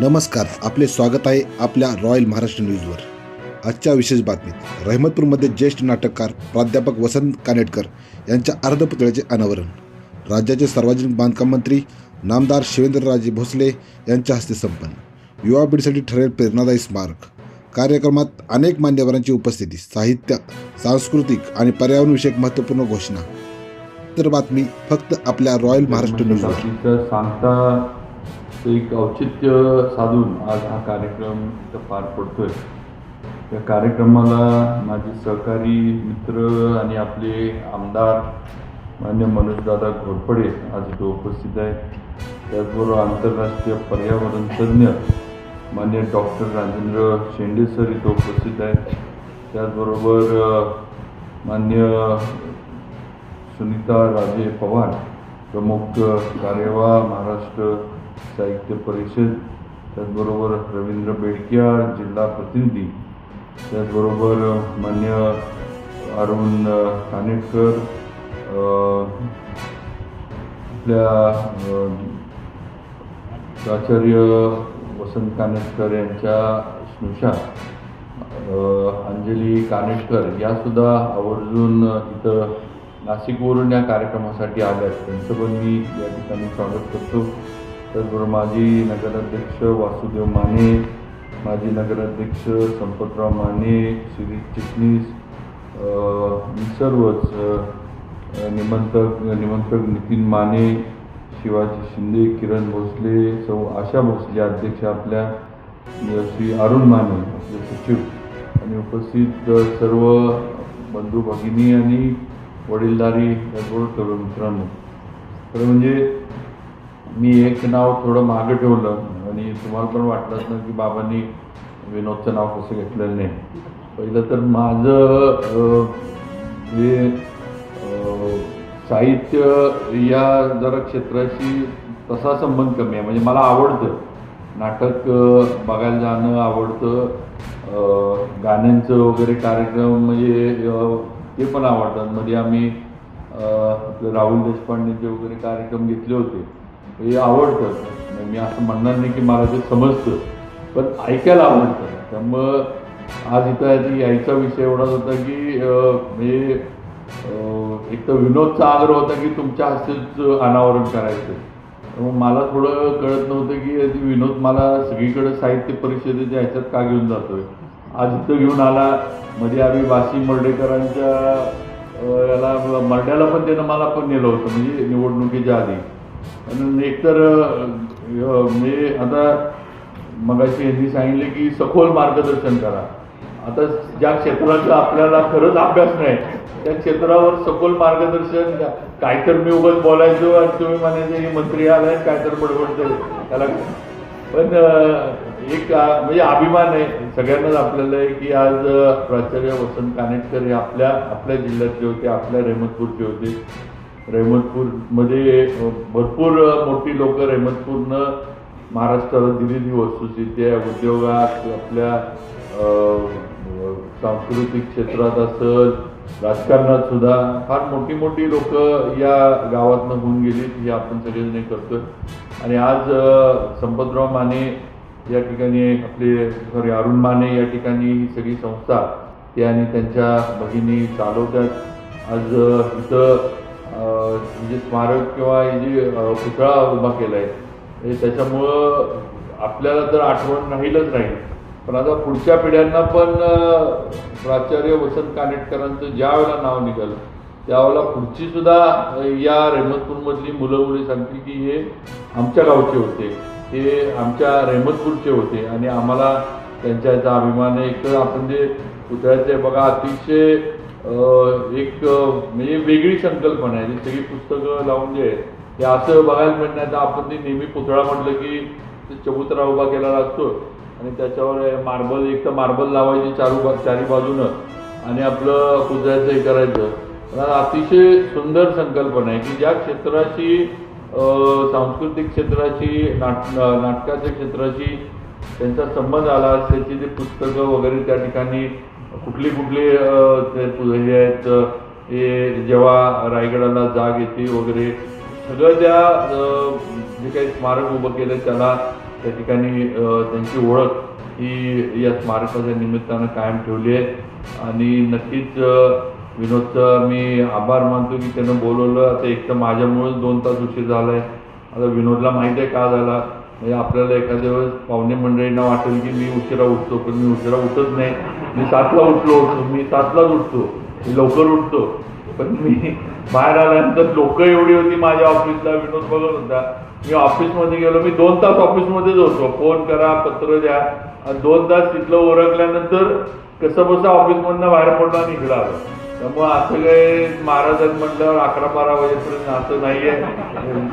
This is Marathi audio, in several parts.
नमस्कार आपले स्वागत आहे आपल्या रॉयल महाराष्ट्र न्यूजवर. आजच्या विशेष बातमीत रहमतपूरमध्ये ज्येष्ठ नाटककार प्राध्यापक वसंत कानेटकर यांच्या अर्धपुतळ्याचे अनावरण. राज्याचे सार्वजनिक बांधकाम मंत्री नामदार शिवेंद्रराजे भोसले यांच्या हस्ते संपन्न. युवा पिढीसाठी ठरेल प्रेरणादायी स्मारक. कार्यक्रमात अनेक मान्यवरांची उपस्थिती साहित्य सांस्कृतिक आणि पर्यावरणविषयक महत्त्वपूर्ण घोषणा. तर बातमी फक्त आपल्या रॉयल महाराष्ट्र न्यूजवर. सांगता एक औचित्य साधून आज हा कार्यक्रम इथं पार पडतोय. या कार्यक्रमाला माझे सहकारी मित्र आणि आपले आमदार मान्य मनोजदादा घोरपडे आज इथे उपस्थित आहेत. त्याचबरोबर आंतरराष्ट्रीय पर्यावरण तज्ज्ञ मान्य डॉक्टर राजेंद्र शेंडे सर इथं उपस्थित आहेत. त्याचबरोबर मान्य सुनीता राजे पवार प्रमुख कार्यवाह महाराष्ट्र साहित्य परिषद त्याचबरोबर रवींद्र बेडकियाळ जिल्हा प्रतिनिधी त्याचबरोबर मान्य अरुण कानेटकर आपल्या प्राचार्य वसंत कानेटकर यांच्या स्नुषा अंजली कानेटकर यासुद्धा आवर्जून इथं नाशिकवरून या कार्यक्रमासाठी आल्या आहेत. त्यांचं पण मी या ठिकाणी स्वागत करतो. त्याचबरोबर माजी नगराध्यक्ष वासुदेव माने माजी नगराध्यक्ष संपतराव माने श्री चिटणीस मी सर्वच निमंत्रक निमंत्रक नितीन माने शिवाजी शिंदे किरण भोसले सौ आशा भोसले अध्यक्ष आपल्या श्री अरुण माने आपले सचिव. आणि उपस्थित सर्व बंधू भगिनी आणि वडीलधारी त्याचबरोबर तरुण मित्रांनो. खरं म्हणजे मी एक नाव थोडं मागं ठेवलं आणि तुम्हाला पण वाटलंच ना की बाबांनी विनोदचं नाव कसं घेतलेलं नाही. पहिलं तर माझं हे जे साहित्य या जरा क्षेत्राशी तसा संबंध कमी आहे. म्हणजे मला आवडतं. नाटक बघायला जाणं आवडतं. गाण्यांचं वगैरे कार्यक्रम म्हणजे ते पण आवडतात. मध्ये आम्ही राहुल देशपांडेचे वगैरे कार्यक्रम घेतले होते. हे आवडतं. मी असं म्हणणार नाही की मला ते समजतं पण ऐकायला आवडतं. त्यामुळं आज इथं याची यायचा विषय एवढाच होता की म्हणजे एक तर विनोदचा आग्रह होता की तुमच्या हस्तेच अनावरण करायचं. मला थोडं कळत नव्हतं की विनोद मला सगळीकडे साहित्य परिषदेच्या ह्याच्यात का घेऊन जातोय. आज इथं घेऊन आला मध्ये आम्ही वाशी मर्डेकरांच्या याला मर्ड्याला पण त्यानं मला पण नेलं होतं म्हणजे निवडणुकीच्या आधी. आणि एकतर अ, म्हणजे आता मगाशी यांनी सांगितले की सखोल मार्गदर्शन करा. आता ज्या क्षेत्राचा आपल्याला खरंच अभ्यास नाही त्या क्षेत्रावर सखोल मार्गदर्शन काय तर मी उगाच बोलायचो आणि तुम्ही म्हणायचे हे मंत्री आलाय काय तर बडबडतो त्याला पण एक म्हणजे अभिमान आहे सगळ्यांनाच आपल्याला आहे की आज प्राचार्य वसंत कानेटकर हे आपल्या आपल्या जिल्ह्यातले होते आपल्या रेहमतपूरचे होते. रेमतपूरमध्ये भरपूर मोठी लोक रेहमतपूरनं महाराष्ट्राला दिलेली वस्तुस्थिती आहे. उद्योगात आपल्या सांस्कृतिक क्षेत्रात असेल राजकारणात सुद्धा फार मोठी मोठी लोक या गावातनं होऊन गेली हे आपण सगळेजण करतोय. आणि आज संपतराव माने या ठिकाणी आपले सॉरी अरुण माने या ठिकाणी ही सगळी संस्था ते आणि त्यांच्या भगिनी चालवतात. आज इथं म्हणजे स्मारक किंवा हे जे पुतळा उभा केला आहे हे त्याच्यामुळं आपल्याला तर आठवण राहीलच नाही पण आता पुढच्या पिढ्यांना पण प्राचार्य वसंत कानेटकरांचं ज्या वेळेला नाव निघालं त्यावेळेला पुढची सुद्धा या रेहमतपूरमधली मुलं मुली सांगतील की हे आमच्या गावचे होते. हे आमच्या रेहमतपूरचे होते. आणि आम्हाला त्यांच्या याचा अभिमान आहे. एक तर आपण जे पुतळ्याचे बघा अतिशय एक म्हणजे वेगळी संकल्पना आहे. जी सगळी पुस्तकं लावून जे आहे, असं बघायला मिळत नाही. तर आपण ती नेहमी पुतळा म्हटलं की ते चबुतरा उभा केलेला असतो. आणि त्याच्यावर मार्बल एक तर मार्बल लावायची चारू बा चारी बाजूनं. आणि आपलं पुजायचं हे करायचं. अतिशय सुंदर संकल्पना आहे की ज्या क्षेत्राची सांस्कृतिक क्षेत्राची नाट नाटकाच्या क्षेत्राशी त्यांचा संबंध आला त्याची जे पुस्तकं वगैरे त्या ठिकाणी कुठली कुठली ते हे आहेत हे जेव्हा रायगडाला जाग येते वगैरे सगळं त्या जे काही स्मारक उभं केलं त्याला त्या ठिकाणी त्यांची ओळख ही या स्मारकाच्या निमित्तानं कायम ठेवली आहे. आणि नक्कीच विनोदचं मी आभार मानतो की त्यानं बोलवलं. आता एक तर माझ्यामुळेच दोन तास उशीर झाला आहे आता विनोदला माहीत आहे का झाला? म्हणजे आपल्याला एखाद्या वेळेस पाहुणे मंडळींना वाटेल की मी उशिरा उठतो पण मी उशिरा उठत नाही. मी सातला उठलो होतो मी सातलाच उठतो मी लवकर उठतो. पण मी बाहेर आल्यानंतर लोक एवढी होती माझ्या ऑफिसला विनोद बघत होता. मी ऑफिसमध्ये गेलो मी दोन तास ऑफिसमध्येच होतो. फोन करा पत्र द्या. आणि दोन तास तिथलं ओरखल्यानंतर कसं बसं ऑफिसमधनं बाहेर पडणार निघला इकडं त्यामुळं असं काही महाराजात म्हटल्यावर अकरा बारा वाजेपर्यंत असं नाही आहे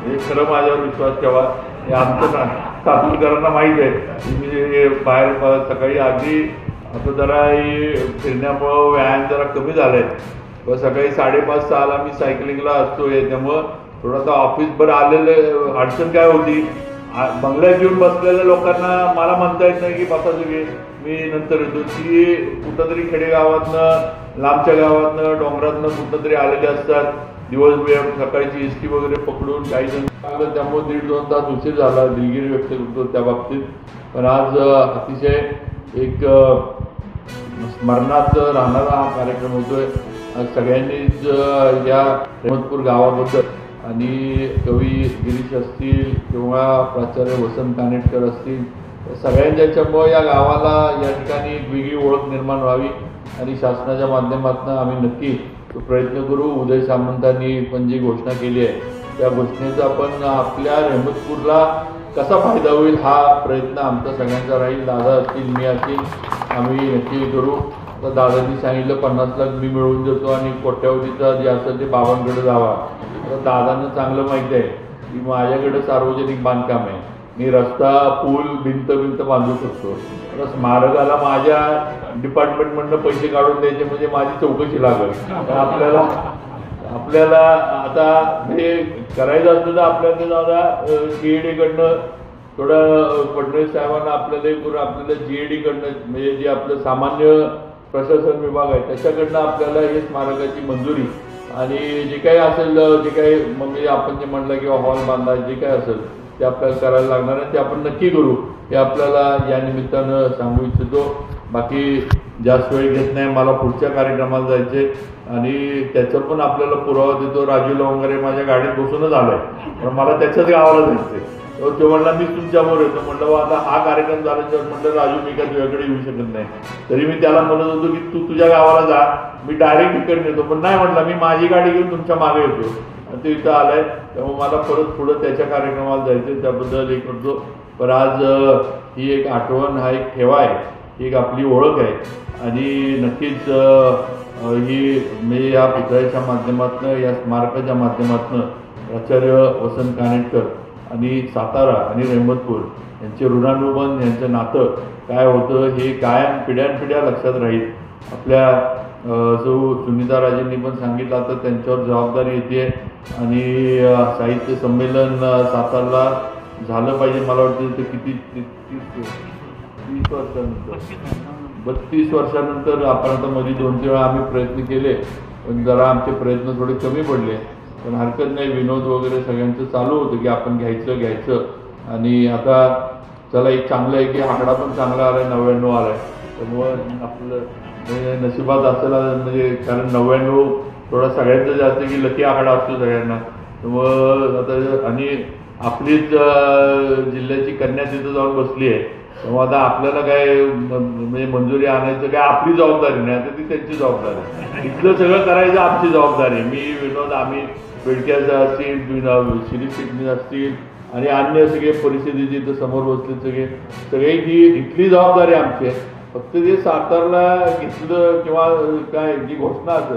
हे खरं माझ्यावर विश्वास ठेवा. हे आमचं ना सातूरकरांना माहीत आहे. म्हणजे हे बाहेर सकाळी आधी आता जरा फिरण्यामुळं व्यायाम जरा कमी झालाय. व सकाळी साडेपाच सहाला मी सायकलिंगला असतोय त्यामुळं थोडासा ऑफिसभर आलेले अडचण काय होती? बंगल्यात येऊन बसलेल्या लोकांना मला म्हणता येत नाही की बसा सगळे मी नंतर येतो. ती कुठंतरी खेडेगावातनं लांबच्या गावातनं डोंगरातनं कुठं तरी आलेले असतात. दिवसभर सकाळची एसटी वगैरे पकडून काही जण लागलं त्यामुळे दीड दोन तास उशीर झाला दिलगिरी व्यक्त करतो त्या बाबतीत. पण आज अतिशय एक स्मरणात राहणारा हा कार्यक्रम होतोय. सगळ्यांनीच या हेमतपूर गावाबद्दल आणि कवी गिरीश असतील किंवा प्राचार्य वसंत कानेटकर असतील सगळ्यांच्यामुळे या गावाला या ठिकाणी एक वेगळी ओळख निर्माण व्हावी. आणि शासनाच्या माध्यमातून आम्ही नक्की प्रयत्न करू. उदय सामंतांनी पण जी घोषणा केली आहे त्या घोषणेचा आपण आपल्या रेहमतपूरला कसा फायदा होईल हा प्रयत्न आमचा सगळ्यांचा राहील. दादा असतील मी असतील आम्ही नक्की करू. तर दादांनी सांगितलं पन्नास लाख मी मिळवून देतो आणि कोट्यावधीचा जे असेल ते बाबांकडे जावा. तर दादांना चांगलं माहिती आहे की माझ्याकडे सार्वजनिक बांधकाम आहे. मी रस्ता पूल भिंत भिंत बांधू शकतो. तर स्मारकाला माझ्या डिपार्टमेंटमधनं पैसे काढून द्यायचे म्हणजे माझी चौकशी लागेल. तर आपल्याला आपल्याला आता हे करायचं असलं तर आपल्याला दादा कडनं थोडं फडणवीस साहेबांना आपल्याला करून आपल्याला जीएडी कडनं म्हणजे जे आपलं सामान्य प्रशासन विभाग आहे त्याच्याकडनं आपल्याला हे स्मारकाची मंजुरी आणि जे काही असेल जे काही म्हणजे आपण जे म्हणलं किंवा हॉल बांधा जे काही असेल ते आपल्याला करायला लागणार आहे ते आपण नक्की करू. हे आपल्याला या निमित्तानं सांगू इच्छितो. बाकी जास्त वेळ घेत नाही मला पुढच्या कार्यक्रमाला जायचे आणि त्याचं पण आपल्याला पुरावा देतो. राजू लवंगरे माझ्या गाडीत बसूनच आलाय. पण मला त्याच्याच गावाला जायचंय. तो म्हणला मी तुमच्याबरोबर येतो. म्हणलं आता हा कार्यक्रम झाल्याच्यावर म्हटलं राजू मी काय तुझ्याकडे येऊ शकत नाही. तरी मी त्याला म्हणत होतो की तू तुझ्या गावाला जा. मी डायरेक्ट इकडे येतो. पण नाही म्हटलं मी माझी गाडी घेऊन तुमच्या मागे येतो आणि ते इथं आलाय. त्यामुळे मला परत पुढं त्याच्या कार्यक्रमाला जायचं त्याबद्दल हे करतो. पण आज ही एक आठवण हा एक ठेवा आहे. ही एक आपली ओळख आहे. आणि नक्कीच ही मी या पुतळ्याच्या माध्यमातून या स्मारकाच्या माध्यमातून प्राचार्य वसंत कानेटकर आणि सातारा आणि रेहमतपूर यांचे ऋणानुबंध यांचं नातं काय होतं हे कायम पिढ्यानपिढ्या लक्षात राहील. आपल्या जो सुनीता राजेंनी पण सांगितलं तर त्यांच्यावर जबाबदारी येते आणि साहित्य संमेलन सातारला झालं पाहिजे मला वाटतं ते किती तीस तीस वर्षानंतर. बत्तीस वर्षानंतर आपण आता मध्ये दोन तीन वेळा आम्ही प्रयत्न केले पण जरा आमचे प्रयत्न थोडे कमी पडले. पण हरकत नाही विनोद वगैरे सगळ्यांचं चालू होतं की आपण घ्यायचं घ्यायचं. आणि आता चला एक चांगलं आहे की आकडा पण चांगला आला आहे नव्याण्णव आला आहे त्यामुळं आपलं म्हणजे नशिबात असेल म्हणजे कारण नव्याण्णव थोडा सगळ्यांचं जास्त की लकी आकडा असतो सगळ्यांना. त्यामुळं आता आणि आपलीच जिल्ह्याची कन्या तिथं जाऊन बसली आहे. मग आता आपल्याला काय म्हणजे मंजुरी आणायचं काय आपली जबाबदारी नाही. आता ती त्यांची जबाबदारी आहे. इथलं सगळं करायचं आमची जबाबदारी मी विनोद आम्ही बेडक्याचं असतील विनोद शिरीष असतील आणि अन्य सगळे परिस्थितीचे इथं समोर बसले सगळे. सगळे ही इथली जबाबदारी आमची आहे. फक्त ते सातारला घेतलं किंवा काय जी घोषणा असेल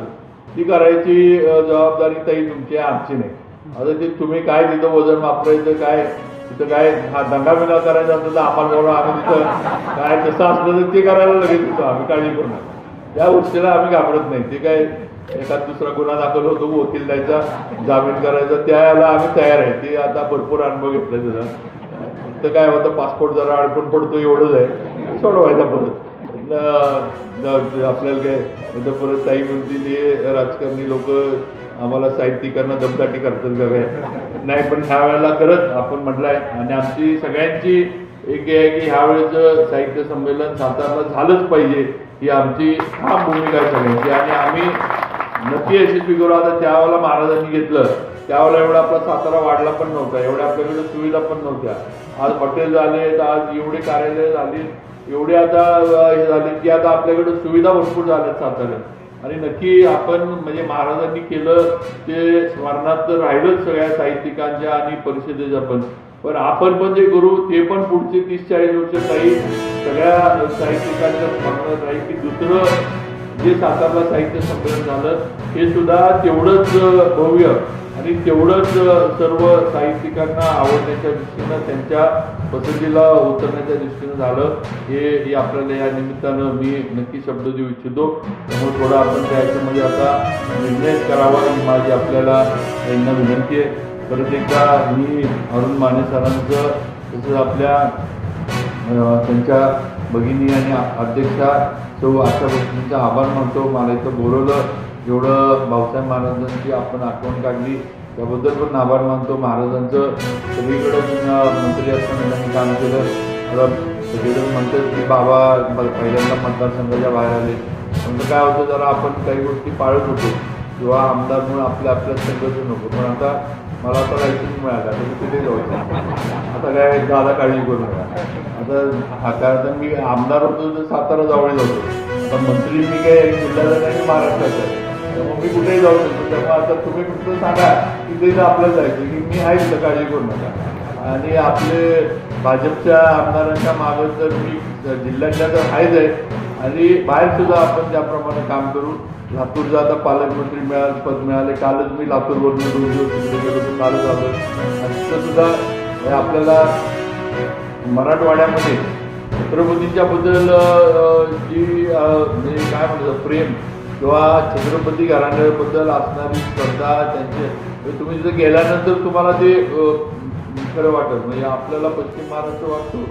ती करायची जबाबदारी ताई तुमची आमची नाही. आता ते तुम्ही काय तिथं वजन वापरायचं काय तिथं काय हा दंगा करायचा असेल तर आम्हाला बोला आम्ही तिथं काय तसं असलं तर ते करायला लगेच होतं आम्ही काळजी करू नका त्या गोष्टीला आम्ही घाबरत नाही. ते काय एखाद दुसरा गुन्हा दाखल होतो वकील द्यायचा जामीन करायचा त्याला आम्ही तयार आहे. ते आता भरपूर अनुभव घेतला त्याचा तर काय होतं पासपोर्ट जरा अडकून पडतो एवढंच आहे. सोडवायचा परत. आपल्याला काय परत ताई म्हणतील हे राजकारणी लोक आम्हाला साहित्यिकांना दमदाटी करतात का काय? नाही पण ह्या वेळेला खरंच आपण म्हटलंय आणि आमची सगळ्यांची एक हे आहे की ह्यावेळेचं साहित्य संमेलन सातारला झालंच पाहिजे ही आमची ठाम भूमिका आहे सगळ्यांची. आणि आम्ही नक्की यशस्वी करू. आता त्यावेळेला महाराजांनी घेतलं. त्यावेळेला एवढा आपला सातारा वाढला पण नव्हता. एवढ्या आपल्याकडे सुविधा पण नव्हत्या. आज हॉटेल झाले आज एवढे कार्यालय झाली एवढे आता हे झाले की आता आपल्याकडे सुविधा भरपूर झाल्यात साताऱ्यात. आणि नक्की आपण म्हणजे महाराजांनी केलं ते स्मरणात तर राहिलंच सगळ्या साहित्यिकांच्या आणि परिषदेच्या पण. पण आपण पण जे करू ते पण पुढचे तीस चाळीस वर्ष काही सगळ्या साहित्यिकांच्या स्मरणात राहील की दुसरं जे सातारला साहित्य संमेलन झालं हे सुद्धा तेवढंच भव्य आणि तेवढंच सर्व साहित्यिकांना आवडण्याच्या दृष्टीनं त्यांच्या पसंतीला उतरण्याच्या दृष्टीनं झालं. हे हे आपल्याला या निमित्तानं मी नक्की शब्द देऊ इच्छितो. त्यामुळे थोडं आपण त्या ह्याच्यामध्ये आता निर्णय करावा ही माझी आपल्याला यांना विनंती आहे. परत एकदा मी अरुण माने सरांचं तसंच आपल्या त्यांच्या भगिनी आणि अध्यक्षा तो आशा भगिनींचा आभार मानतो. मला इथं बोलवलं. एवढं भाऊसाहेब महाराजांची आपण आठवण काढली. त्याबद्दल पण आभार मानतो. महाराजांचं सगळीकडं मंत्री असताना त्यांनी काम केलं. मला सगळेजण म्हणतात की बाबा पहिल्यांदा मतदारसंघाच्या बाहेर आले. म्हणजे काय होतं? जरा आपण काही गोष्टी पाळत होतो. किंवा आमदार म्हणून आपल्या आपल्या संघर्ष नको पण आता मला आता लायसन्स मिळाला. तर मी तिथे जाऊ आता काय दादा काळजी करू नका आता हा कारण मी आमदार होतो तर सातारा जवळ होतो. पण मंत्री मी काय जिल्ह्याला नाही महाराष्ट्राचा आहे. त्यामुळे मी कुठेही जाऊ शकतो. त्यामुळे आता तुम्ही फक्त सांगा की ते आपल्याला जायचं की मी आहे तिथं काळजी करू नका. आणि आपले भाजपच्या आमदारांच्या मागं जर मी जिल्ह्यातल्या तर आहेच आहे आणि बाहेर सुद्धा आपण ज्याप्रमाणे काम करू लातूरचं आता पालकमंत्री मिळाल पद मिळाले कालच मी लातूरवरून दोन दिवस गेलो कालच आलो. आणि तिथं सुद्धा हे आपल्याला मराठवाड्यामध्ये छत्रपतींच्या बद्दल जी म्हणजे काय म्हणतात प्रेम किंवा छत्रपती घराण्याबद्दल असणारी स्पर्धा त्यांचे तुम्ही तिथे गेल्यानंतर तुम्हाला ते खरं वाटत म्हणजे आपल्याला पश्चिम महाराष्ट्र वाटतो.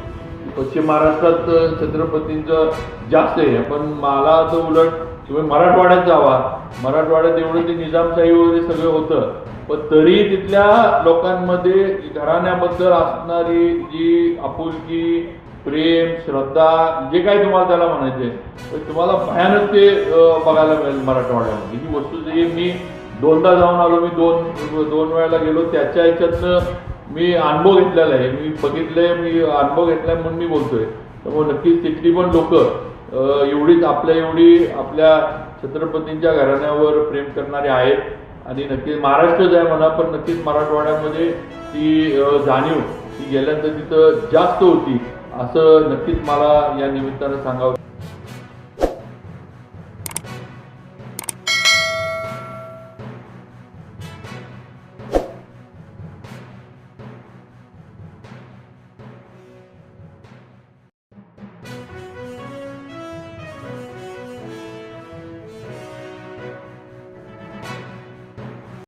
पश्चिम महाराष्ट्रात छत्रपतींचं जास्त आहे. पण मला तर उलट तुम्ही मराठवाड्यात जावा. मराठवाड्यात एवढं ते निजामशाही वगैरे सगळं होतं. पण तरी तिथल्या लोकांमध्ये घराण्याबद्दल असणारी जी आपुलकी प्रेम श्रद्धा जे काही तुम्हाला त्याला म्हणायचे तर तुम्हाला भयानक ते बघायला मिळेल मराठवाड्यामध्ये. ही वस्तू जी मी दोनदा जाऊन आलो मी दोन दोन वेळेला गेलो त्याच्या ह्याच्यातनं मी अनुभव घेतलेला आहे. मी बघितलंय मी अनुभव घेतलाय म्हणून मी बोलतोय. त्यामुळे नक्कीच तिथली पण लोक एवढीच आपल्या एवढी आपल्या छत्रपतींच्या घराण्यावर प्रेम करणारे आहेत. आणि नक्कीच महाराष्ट्रच आहे म्हणा पण नक्कीच मराठवाड्यामध्ये ती जाणीव ती गेल्यानंतर तिथं जास्त होती. असं नक्कीच मला या निमित्तानं सांगावं.